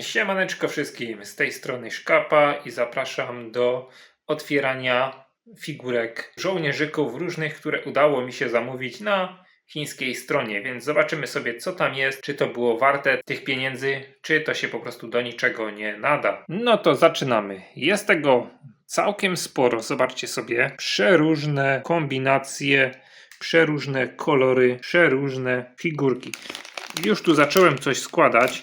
Siemaneczko wszystkim, z tej strony Szkapa i zapraszam do otwierania figurek żołnierzyków różnych, które udało mi się zamówić na chińskiej stronie, więc zobaczymy sobie co tam jest, czy to było warte tych pieniędzy, czy to się po prostu do niczego nie nada. No to zaczynamy. Jest tego całkiem sporo, zobaczcie sobie, przeróżne kombinacje, przeróżne kolory, przeróżne figurki. Już tu zacząłem coś składać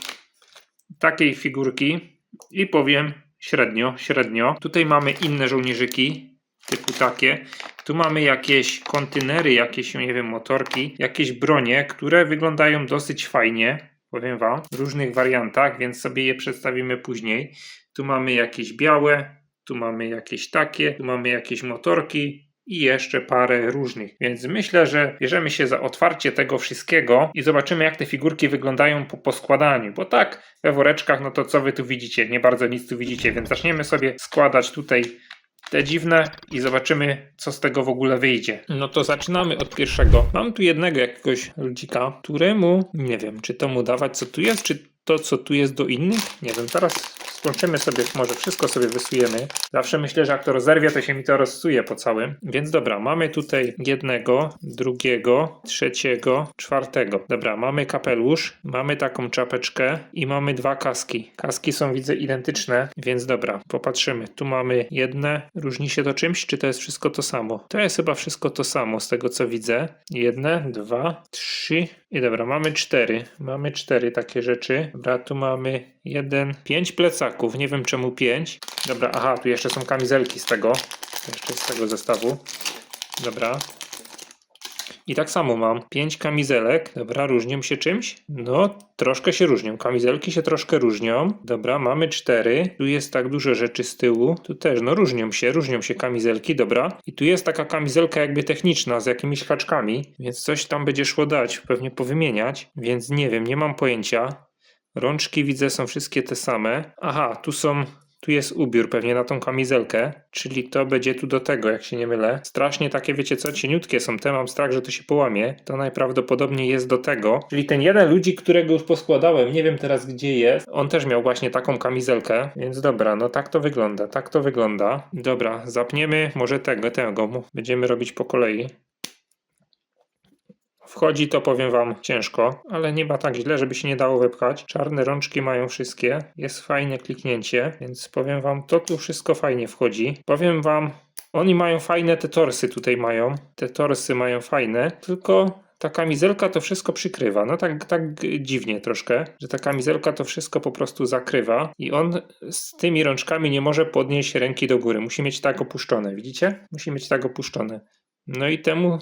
takiej figurki i powiem średnio, średnio. Tutaj mamy inne żołnierzyki, typu takie. Tu mamy jakieś kontenery, jakieś, nie wiem, motorki, jakieś bronie, które wyglądają dosyć fajnie, powiem Wam, w różnych wariantach, więc sobie je przedstawimy później. Tu mamy jakieś białe, tu mamy jakieś takie, tu mamy jakieś motorki, i jeszcze parę różnych. Więc myślę, że bierzemy się za otwarcie tego wszystkiego i zobaczymy, jak te figurki wyglądają po poskładaniu. Bo tak, we woreczkach, no to co wy tu widzicie? Nie bardzo nic tu widzicie, więc zaczniemy sobie składać tutaj te dziwne i zobaczymy, co z tego w ogóle wyjdzie. No to zaczynamy od pierwszego. Mam tu jednego jakiegoś ludzika, któremu nie wiem, czy to mu dawać, co tu jest, czy to, co tu jest do innych. Nie wiem, zaraz skończymy sobie, może wszystko sobie wysujemy. Zawsze myślę, że jak to rozerwie, to się mi to rozsuje po całym. Więc dobra, mamy tutaj jednego, drugiego, trzeciego, czwartego. Dobra, mamy kapelusz, mamy taką czapeczkę i mamy dwa kaski. Kaski są, widzę, identyczne, więc dobra, popatrzymy. Tu mamy jedne, różni się to czymś, czy to jest wszystko to samo? To jest chyba wszystko to samo, z tego co widzę. Jedne, dwa, trzy i dobra, mamy cztery. Mamy cztery takie rzeczy. Dobra, tu mamy jeden, pięć Nie wiem czemu pięć. Dobra, aha, tu jeszcze są kamizelki z tego. Jeszcze z tego zestawu. Dobra. I tak samo mam pięć kamizelek. Dobra, różnią się czymś? No, troszkę się różnią. Kamizelki się troszkę różnią. Dobra, mamy cztery. Tu jest tak dużo rzeczy z tyłu. Tu też, no różnią się, różnią się kamizelki, dobra. I tu jest taka kamizelka jakby techniczna z jakimiś haczkami, więc coś tam będzie szło dać, pewnie powymieniać, więc nie wiem, nie mam pojęcia. Rączki widzę są wszystkie te same. Aha, tu są tu jest ubiór pewnie na tą kamizelkę, czyli to będzie tu do tego, jak się nie mylę. Strasznie takie, wiecie co, cieniutkie są te, mam strach, że to się połamie. To najprawdopodobniej jest do tego. Czyli ten jeden ludzik, którego już poskładałem, nie wiem teraz gdzie jest, on też miał właśnie taką kamizelkę, więc dobra, no tak to wygląda, tak to wygląda. Dobra, zapniemy może tego, tego, będziemy robić po kolei. Wchodzi to, powiem wam, ciężko, ale nie ma tak źle, żeby się nie dało wypchać. Czarne rączki mają wszystkie, jest fajne kliknięcie, więc powiem wam, to tu wszystko fajnie wchodzi. Powiem wam, oni mają fajne te torsy tutaj mają, te torsy mają fajne, tylko ta kamizelka to wszystko przykrywa. No tak, tak dziwnie troszkę, że ta kamizelka to wszystko po prostu zakrywa i on z tymi rączkami nie może podnieść ręki do góry. Musi mieć tak opuszczone, widzicie? Musi mieć tak opuszczone. No i temu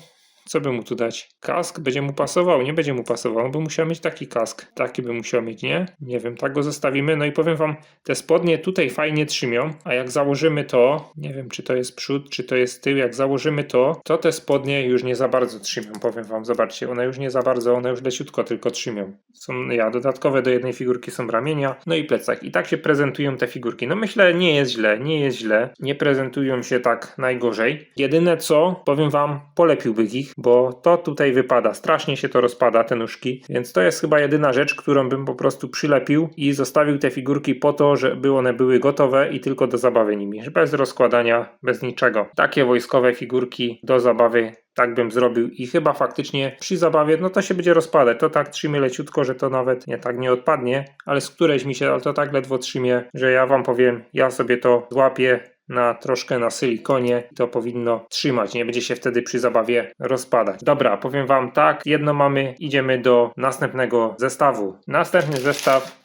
co by mu tu dać? Kask będzie mu pasował? Nie będzie mu pasował, on by musiał mieć taki kask. Taki by musiał mieć, nie? Nie wiem, tak go zostawimy. No i powiem wam, te spodnie tutaj fajnie trzymią, a jak założymy to, nie wiem czy to jest przód, czy to jest tył, jak założymy to, to te spodnie już nie za bardzo trzymią, powiem wam. Zobaczcie, one już nie za bardzo, one już leciutko tylko trzymią. Są, ja, dodatkowe do jednej figurki są ramienia, no i plecak. I tak się prezentują te figurki. No myślę, nie jest źle, nie jest źle. Nie prezentują się tak najgorzej. Jedyne co, powiem wam, polepiłbym ich, bo to tutaj wypada. Strasznie się to rozpada, te nóżki, więc to jest chyba jedyna rzecz, którą bym po prostu przylepił i zostawił te figurki po to, żeby one były gotowe i tylko do zabawy nimi, bez rozkładania, bez niczego. Takie wojskowe figurki do zabawy tak bym zrobił i chyba faktycznie przy zabawie, no to się będzie rozpadać. To tak trzymie leciutko, że to nawet nie tak nie odpadnie, ale z którejś mi się, ale to tak ledwo trzymie, że ja wam powiem, ja sobie to złapię, na troszkę na silikonie. To powinno trzymać, nie będzie się wtedy przy zabawie rozpadać. Dobra, powiem Wam tak, jedno mamy, idziemy do następnego zestawu. Następny zestaw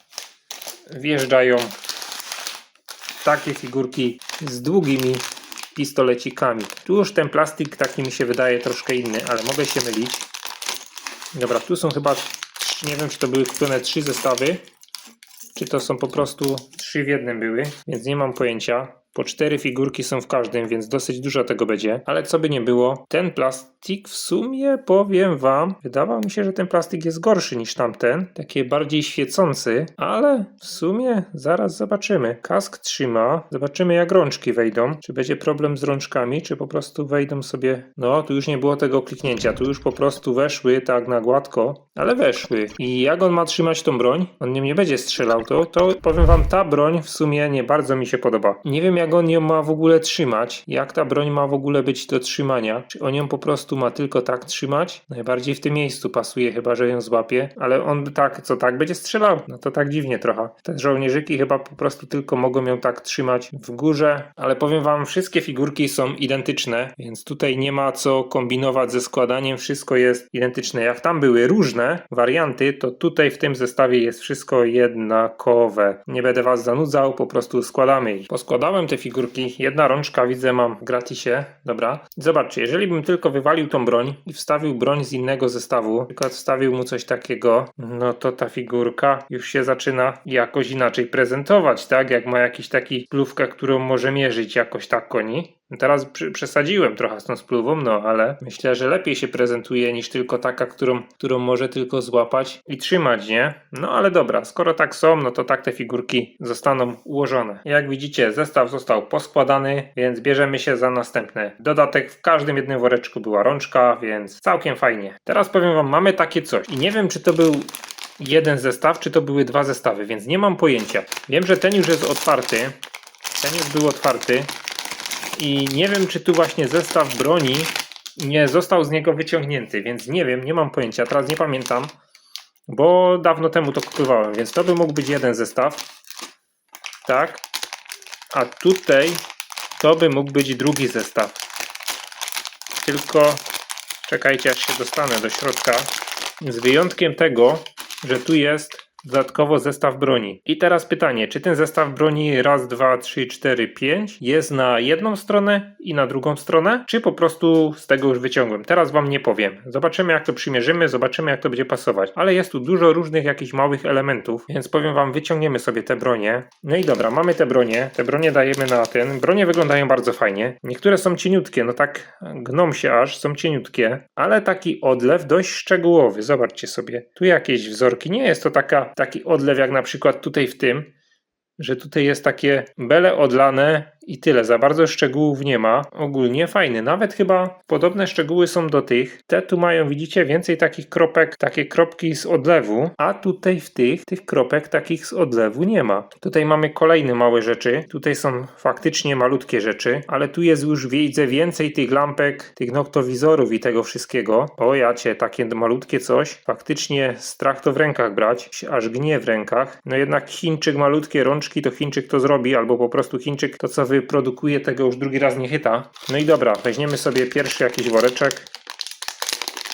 wjeżdżają takie figurki z długimi pistolecikami. Tu już ten plastik taki mi się wydaje troszkę inny, ale mogę się mylić. Dobra, tu są chyba, nie wiem czy to były kupione trzy zestawy, czy to są po prostu trzy w jednym były, więc nie mam pojęcia. Po cztery figurki są w każdym, więc dosyć dużo tego będzie. Ale co by nie było, ten plastik w sumie powiem wam, wydawał mi się, że ten plastik jest gorszy niż tamten. Taki bardziej świecący, ale w sumie zaraz zobaczymy. Kask trzyma, zobaczymy jak rączki wejdą. Czy będzie problem z rączkami, czy po prostu wejdą sobie. No, tu już nie było tego kliknięcia, tu już po prostu weszły tak na gładko, ale weszły. I jak on ma trzymać tą broń? On nim nie będzie strzelał, to, to powiem wam, ta broń w sumie nie bardzo mi się podoba. Nie wiem jak on ją ma w ogóle trzymać, jak ta broń ma w ogóle być do trzymania. Czy on ją po prostu ma tylko tak trzymać? Najbardziej w tym miejscu pasuje, chyba że ją złapie, ale on tak, co tak będzie strzelał? No to tak dziwnie trochę. Te żołnierzyki chyba po prostu tylko mogą ją tak trzymać w górze, ale powiem wam, wszystkie figurki są identyczne, więc tutaj nie ma co kombinować ze składaniem, wszystko jest identyczne. Jak tam były różne warianty, to tutaj w tym zestawie jest wszystko jednakowe. Nie będę was zanudzał, po prostu składamy ich. Poskładałem te figurki, jedna rączka widzę mam gratisie, dobra. Zobaczcie, jeżeli bym tylko wywalił tą broń i wstawił broń z innego zestawu, przykład wstawił mu coś takiego, no to ta figurka już się zaczyna jakoś inaczej prezentować, tak? Jak ma jakiś taki plówkę, którą może mierzyć jakoś tak koni. Teraz przesadziłem trochę z tą spluwą, no ale myślę, że lepiej się prezentuje niż tylko taka, którą, którą może tylko złapać i trzymać, nie? No ale dobra, skoro tak są, no to tak te figurki zostaną ułożone. Jak widzicie, zestaw został poskładany, więc bierzemy się za następne. Dodatek w każdym jednym woreczku była rączka, więc całkiem fajnie. Teraz powiem wam, mamy takie coś i nie wiem, czy to był jeden zestaw, czy to były dwa zestawy, więc nie mam pojęcia. Wiem, że ten już jest otwarty. Ten już był otwarty. I nie wiem, czy tu właśnie zestaw broni nie został z niego wyciągnięty, więc nie wiem, nie mam pojęcia. Teraz nie pamiętam, bo dawno temu to kupowałem, więc to by mógł być jeden zestaw. Tak. A tutaj to by mógł być drugi zestaw. Tylko czekajcie, aż się dostanę do środka. Z wyjątkiem tego, że tu jest dodatkowo zestaw broni. I teraz pytanie, czy ten zestaw broni raz, dwa, trzy, cztery, pięć jest na jedną stronę i na drugą stronę, czy po prostu z tego już wyciągłem? Teraz wam nie powiem. Zobaczymy jak to przymierzymy, zobaczymy jak to będzie pasować. Ale jest tu dużo różnych jakichś małych elementów, więc powiem wam, wyciągniemy sobie te bronie. No i dobra, mamy te bronie. Te bronie dajemy na ten. Bronie wyglądają bardzo fajnie. Niektóre są cieniutkie, no tak gną się aż, są cieniutkie, ale taki odlew dość szczegółowy. Zobaczcie sobie. Tu jakieś wzorki. Nie jest to taka, taki odlew jak na przykład tutaj w tym, że tutaj jest takie bele odlane i tyle. Za bardzo szczegółów nie ma. Ogólnie fajny. Nawet chyba podobne szczegóły są do tych. Te tu mają, widzicie, więcej takich kropek, takie kropki z odlewu, a tutaj w tych, tych kropek takich z odlewu nie ma. Tutaj mamy kolejne małe rzeczy. Tutaj są faktycznie malutkie rzeczy, ale tu jest już widzę więcej tych lampek, tych noktowizorów i tego wszystkiego. O jacie, takie malutkie coś. Faktycznie strach to w rękach brać, aż gnie w rękach. No jednak Chińczyk malutkie rączki, to Chińczyk to zrobi, albo po prostu Chińczyk to co wyprodukuje, tego już drugi raz nie chyta. No i dobra, weźmiemy sobie pierwszy jakiś woreczek,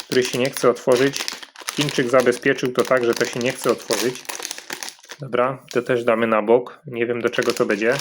który się nie chce otworzyć. Chińczyk zabezpieczył to tak, że to się nie chce otworzyć. Dobra, to też damy na bok. Nie wiem do czego to będzie.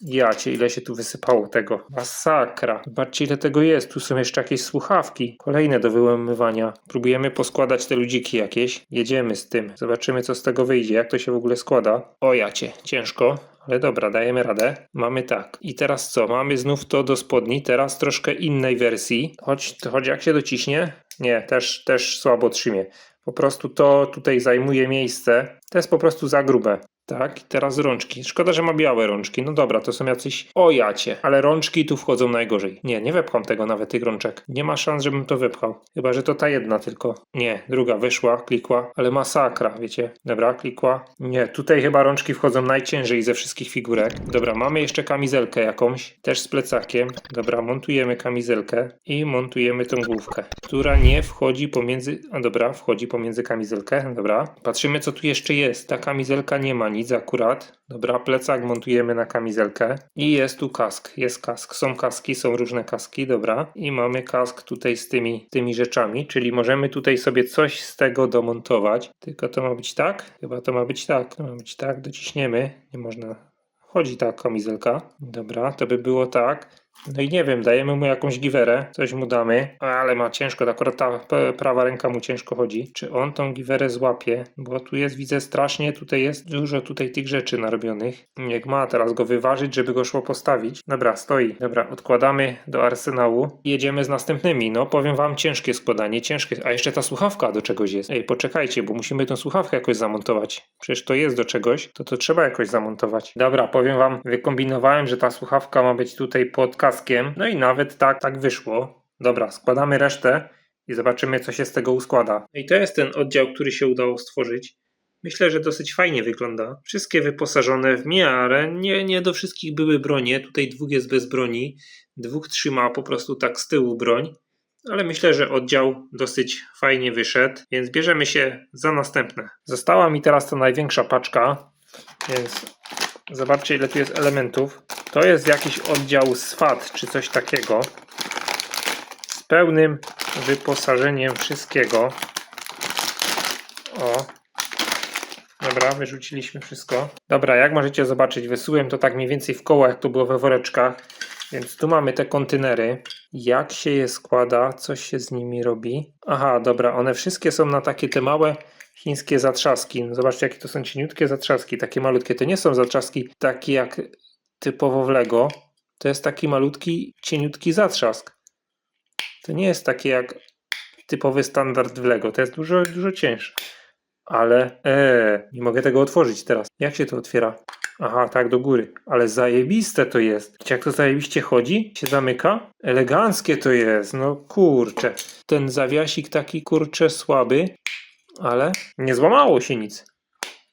Jacie, ile się tu wysypało tego. Masakra. Zobaczcie, ile tego jest. Tu są jeszcze jakieś słuchawki. Kolejne do wyłamywania. Próbujemy poskładać te ludziki jakieś. Jedziemy z tym. Zobaczymy, co z tego wyjdzie. Jak to się w ogóle składa. O jacie, ciężko. Ale dobra, dajemy radę. Mamy tak. I teraz co? Mamy znów to do spodni. Teraz troszkę innej wersji. Choć, choć jak się dociśnie? Nie, też, też słabo trzymie. Po prostu to tutaj zajmuje miejsce. To jest po prostu za grube. Tak, teraz rączki. Szkoda, że ma białe rączki. No dobra, to są jacyś ojacie, ale rączki tu wchodzą najgorzej. Nie, nie wepcham tego nawet tych rączek. Nie ma szans, żebym to wypchał. Chyba, że to ta jedna tylko. Nie, druga wyszła, klikła, ale masakra, wiecie. Dobra, klikła. Nie, tutaj chyba rączki wchodzą najciężej ze wszystkich figurek. Dobra, mamy jeszcze kamizelkę jakąś, też z plecakiem. Dobra, montujemy kamizelkę i montujemy tą główkę, która nie wchodzi pomiędzy... A dobra, wchodzi pomiędzy kamizelkę. Dobra, patrzymy co tu jeszcze jest. Ta kamizelka nie ma nic akurat. Dobra, plecak montujemy na kamizelkę i jest tu kask. Jest kask. Są kaski, są różne kaski, dobra. I mamy kask tutaj z tymi, tymi rzeczami, czyli możemy tutaj sobie coś z tego domontować. Tylko to ma być tak? Chyba to ma być tak. To ma być tak, dociśniemy. Nie można. Chodzi ta kamizelka. Dobra, to by było tak. No i nie wiem, dajemy mu jakąś giwerę, coś mu damy, ale ma ciężko, to akurat ta prawa ręka mu ciężko chodzi. Czy on tą giwerę złapie? Bo tu jest, widzę strasznie, tutaj jest dużo tutaj tych rzeczy narobionych. Jak ma teraz go wyważyć, żeby go szło postawić. Dobra, stoi. Dobra, odkładamy do arsenału i jedziemy z następnymi. No, powiem wam, ciężkie składanie, ciężkie. A jeszcze ta słuchawka do czegoś jest. Ej, poczekajcie, bo musimy tą słuchawkę jakoś zamontować. Przecież to jest do czegoś, to to trzeba jakoś zamontować. Dobra, powiem wam, wykombinowałem, że ta słuchawka ma być tutaj pod kaskiem. No i nawet tak, tak wyszło. Dobra, składamy resztę i zobaczymy, co się z tego uskłada. I to jest ten oddział, który się udało stworzyć. Myślę, że dosyć fajnie wygląda. Wszystkie wyposażone w miarę. Nie, nie do wszystkich były bronie. Tutaj dwóch jest bez broni. Dwóch trzyma po prostu tak z tyłu broń. Ale myślę, że oddział dosyć fajnie wyszedł, więc bierzemy się za następne. Została mi teraz ta największa paczka, więc zobaczcie ile tu jest elementów. To jest jakiś oddział SWAT czy coś takiego. Z pełnym wyposażeniem wszystkiego. O, Dobra, wyrzuciliśmy wszystko. Dobra, jak możecie zobaczyć, wysułem to tak mniej więcej w koło, jak to było we woreczkach. Więc tu mamy te kontenery. Jak się je składa, coś się z nimi robi. Aha, dobra, one wszystkie są na takie te małe chińskie zatrzaski. Zobaczcie, jakie to są cieniutkie zatrzaski, takie malutkie. To nie są zatrzaski takie jak typowo w Lego. To jest taki malutki, cieniutki zatrzask. To nie jest takie jak typowy standard w Lego. To jest dużo, dużo cięższe. Ale eee, nie mogę tego otworzyć teraz. Jak się to otwiera? Aha, tak do góry. Ale zajebiste to jest. Jak to zajebiście chodzi? Się zamyka? Eleganckie to jest. No kurczę. Ten zawiasik taki kurczę słaby, ale nie złamało się nic.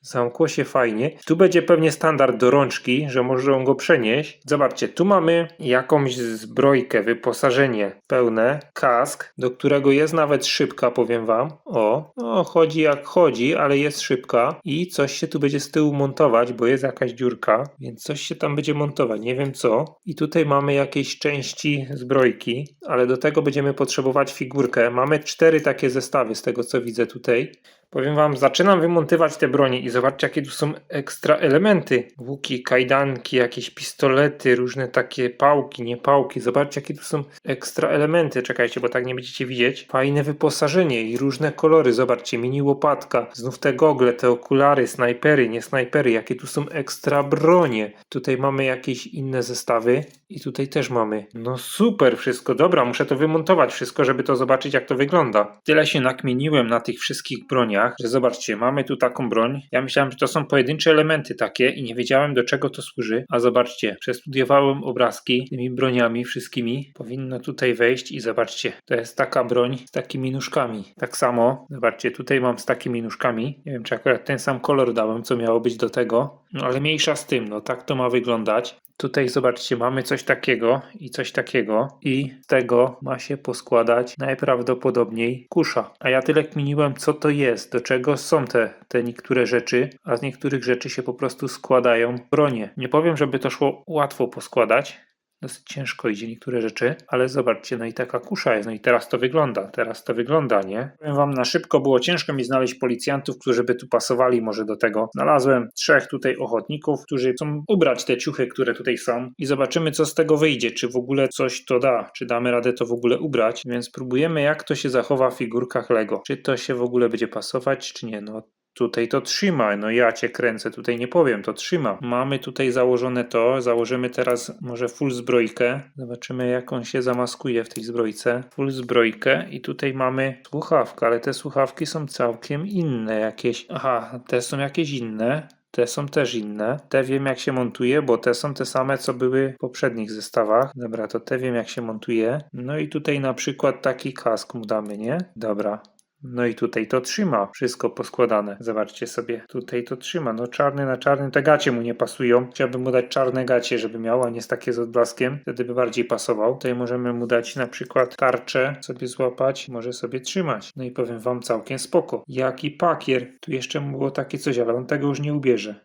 Zamkło się fajnie. Tu będzie pewnie standard do rączki, że można go przenieść. Zobaczcie, tu mamy jakąś zbrojkę, wyposażenie pełne, kask, do którego jest nawet szybka, powiem wam. O, no chodzi jak chodzi, ale jest szybka i coś się tu będzie z tyłu montować, bo jest jakaś dziurka, więc coś się tam będzie montować, nie wiem co. I tutaj mamy jakieś części zbrojki, ale do tego będziemy potrzebować figurkę. Mamy cztery takie zestawy z tego co widzę tutaj. Powiem wam, zaczynam wymontywać te bronie i zobaczcie, jakie tu są ekstra elementy. Łuki, kajdanki, jakieś pistolety, różne takie pałki, nie pałki. Zobaczcie, jakie tu są ekstra elementy. Czekajcie, bo tak nie będziecie widzieć. Fajne wyposażenie i różne kolory. Zobaczcie, mini łopatka, znów te gogle, te okulary, snajpery, nie snajpery. Jakie tu są ekstra bronie. Tutaj mamy jakieś inne zestawy i tutaj też mamy. No super wszystko. Dobra, muszę to wymontować wszystko, żeby to zobaczyć, jak to wygląda. Tyle się nakmieniłem na tych wszystkich broniach, że zobaczcie, mamy tu taką broń. Ja myślałem, że to są pojedyncze elementy takie i nie wiedziałem, do czego to służy. A zobaczcie, przestudiowałem obrazki tymi broniami wszystkimi. Powinno tutaj wejść i zobaczcie, to jest taka broń z takimi nóżkami. Tak samo, zobaczcie, tutaj mam z takimi nóżkami. Nie wiem, czy akurat ten sam kolor dałem, co miało być do tego. No ale mniejsza z tym, no tak to ma wyglądać. Tutaj zobaczcie, mamy coś takiego i coś takiego i z tego ma się poskładać najprawdopodobniej kusza. A ja tyle kminiłem, co to jest, do czego są te, te niektóre rzeczy, a z niektórych rzeczy się po prostu składają bronie. Nie powiem, żeby to szło łatwo poskładać, dosyć ciężko idzie niektóre rzeczy, ale zobaczcie, no i taka kusza jest, no i teraz to wygląda, teraz to wygląda, nie? Powiem wam, na szybko było ciężko mi znaleźć policjantów, którzy by tu pasowali może do tego. Znalazłem trzech tutaj ochotników, którzy chcą ubrać te ciuchy, które tutaj są i zobaczymy, co z tego wyjdzie, czy w ogóle coś to da, czy damy radę to w ogóle ubrać, więc próbujemy, jak to się zachowa w figurkach Lego. Czy to się w ogóle będzie pasować, czy nie, no Tutaj to trzyma, no ja cię kręcę, tutaj nie powiem, to trzyma. Mamy tutaj założone to, założymy teraz może full zbrojkę. Zobaczymy jak on się zamaskuje w tej zbrojce. Full zbrojkę i tutaj mamy słuchawkę, ale te słuchawki są całkiem inne jakieś. Aha, te są jakieś inne. Te są też inne. Te wiem jak się montuje, bo te są te same co były w poprzednich zestawach. Dobra, to te wiem jak się montuje. No i tutaj na przykład taki kask mu damy, nie? Dobra, no i tutaj to trzyma, wszystko poskładane. Zobaczcie sobie, tutaj to trzyma. No czarny na czarnym, te gacie mu nie pasują. Chciałbym mu dać czarne gacie, żeby miał, a nie z takie z odblaskiem. Wtedy by bardziej pasował. Tutaj możemy mu dać na przykład tarczę, sobie złapać, może sobie trzymać. No i powiem wam całkiem spoko. Jaki pakier. Tu jeszcze mu było takie coś, ale on tego już nie ubierze.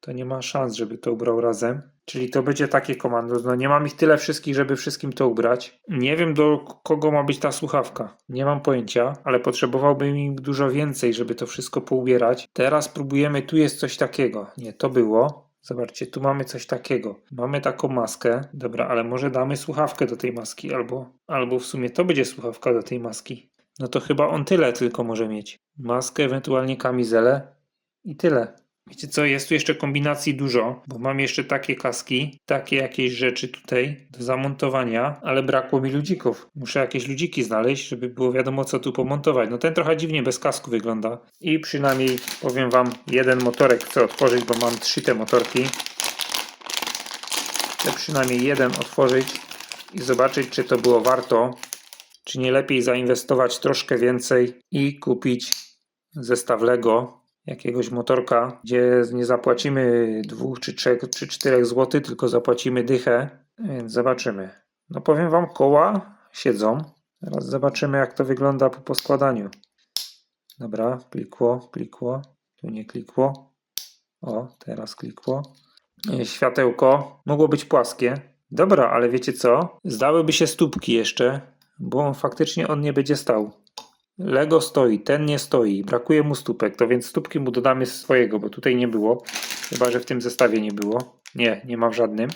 To nie ma szans, żeby to ubrał razem. Czyli to będzie takie komando. No nie mam ich tyle wszystkich, żeby wszystkim to ubrać. Nie wiem do kogo ma być ta słuchawka. Nie mam pojęcia, ale potrzebowałbym im dużo więcej, żeby to wszystko poubierać. Teraz próbujemy, tu jest coś takiego. Nie, to było. Zobaczcie, tu mamy coś takiego. Mamy taką maskę. Dobra, ale może damy słuchawkę do tej maski, albo, albo w sumie to będzie słuchawka do tej maski. No to chyba on tyle tylko może mieć. Maskę, ewentualnie kamizelę i tyle. Wiecie co, jest tu jeszcze kombinacji dużo, bo mam jeszcze takie kaski, takie jakieś rzeczy tutaj do zamontowania, ale brakło mi ludzików. Muszę jakieś ludziki znaleźć, żeby było wiadomo co tu pomontować. No ten trochę dziwnie bez kasku wygląda. I przynajmniej powiem wam, jeden motorek chcę otworzyć, bo mam trzy te motorki. Chcę przynajmniej jeden otworzyć i zobaczyć, czy to było warto, czy nie lepiej zainwestować troszkę więcej i kupić zestaw Lego, jakiegoś motorka, gdzie nie zapłacimy dwóch czy trzech czy czterech złotych, tylko zapłacimy dychę, więc zobaczymy. No powiem wam, koła siedzą. Teraz zobaczymy, jak to wygląda po poskładaniu. Dobra, klikło, klikło, tu nie klikło. O, teraz klikło. E, Światełko mogło być płaskie. Dobra, ale wiecie co? Zdałyby się stópki jeszcze, bo on faktycznie on nie będzie stał. Lego stoi, ten nie stoi, brakuje mu stópek, to więc stópki mu dodamy swojego, bo tutaj nie było. Chyba, że w tym zestawie nie było. Nie, nie ma w żadnym.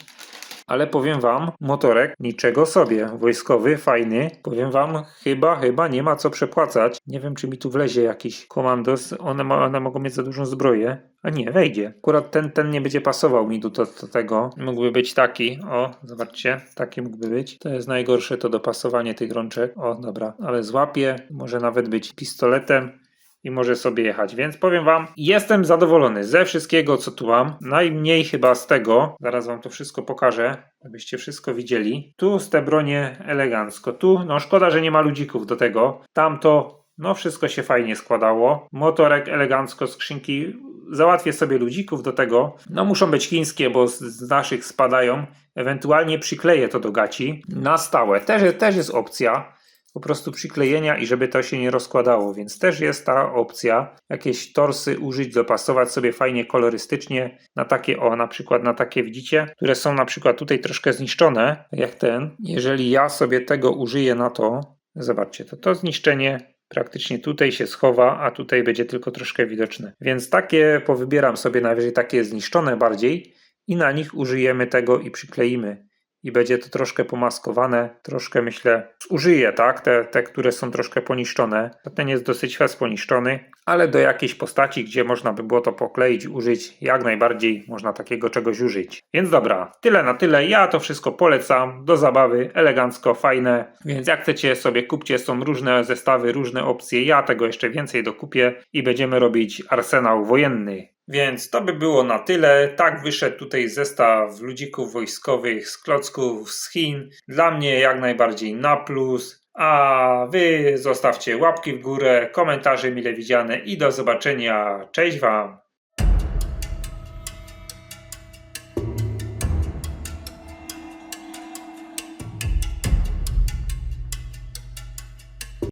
Ale powiem wam, motorek niczego sobie. Wojskowy, fajny. Powiem wam, chyba, chyba nie ma co przepłacać. Nie wiem, czy mi tu wlezie jakiś komandos. One, ma, one mogą mieć za dużą zbroję. A nie, wejdzie. Akurat ten, ten nie będzie pasował mi do, do, do tego. Mógłby być taki. O, zobaczcie, taki mógłby być. To jest najgorsze, to dopasowanie tych rączek. O, dobra, ale złapie. Może nawet być pistoletem i może sobie jechać. Więc powiem Wam, jestem zadowolony ze wszystkiego, co tu mam. Najmniej chyba z tego. Zaraz Wam to wszystko pokażę, abyście wszystko widzieli. Tu z te bronie elegancko. Tu, no szkoda, że nie ma ludzików do tego. Tamto, no wszystko się fajnie składało. Motorek elegancko, skrzynki. Załatwię sobie ludzików do tego. No muszą być chińskie, bo z, naszych spadają. Ewentualnie przykleję to do gaci. Na stałe. Też, też jest opcja po prostu przyklejenia i żeby to się nie rozkładało, więc też jest ta opcja. Jakieś torsy użyć, dopasować sobie fajnie kolorystycznie na takie, o na przykład na takie widzicie, które są na przykład tutaj troszkę zniszczone, jak ten. Jeżeli ja sobie tego użyję na to, zobaczcie, to to zniszczenie praktycznie tutaj się schowa, a tutaj będzie tylko troszkę widoczne. Więc takie powybieram sobie najwyżej takie zniszczone bardziej i na nich użyjemy tego i przykleimy i będzie to troszkę pomaskowane, troszkę myślę, użyję, tak, te, te, które są troszkę poniszczone. Ten jest dosyć fest poniszczony, ale do jakiejś postaci, gdzie można by było to pokleić, użyć, jak najbardziej można takiego czegoś użyć. Więc dobra, tyle na tyle, ja to wszystko polecam, do zabawy, elegancko, fajne, więc jak chcecie sobie kupcie, są różne zestawy, różne opcje, ja tego jeszcze więcej dokupię i będziemy robić arsenał wojenny. Więc to by było na tyle. Tak wyszedł tutaj zestaw ludzików wojskowych z klocków z Chin. Dla mnie jak najbardziej na plus. A wy zostawcie łapki w górę, komentarze mile widziane i do zobaczenia. Cześć Wam!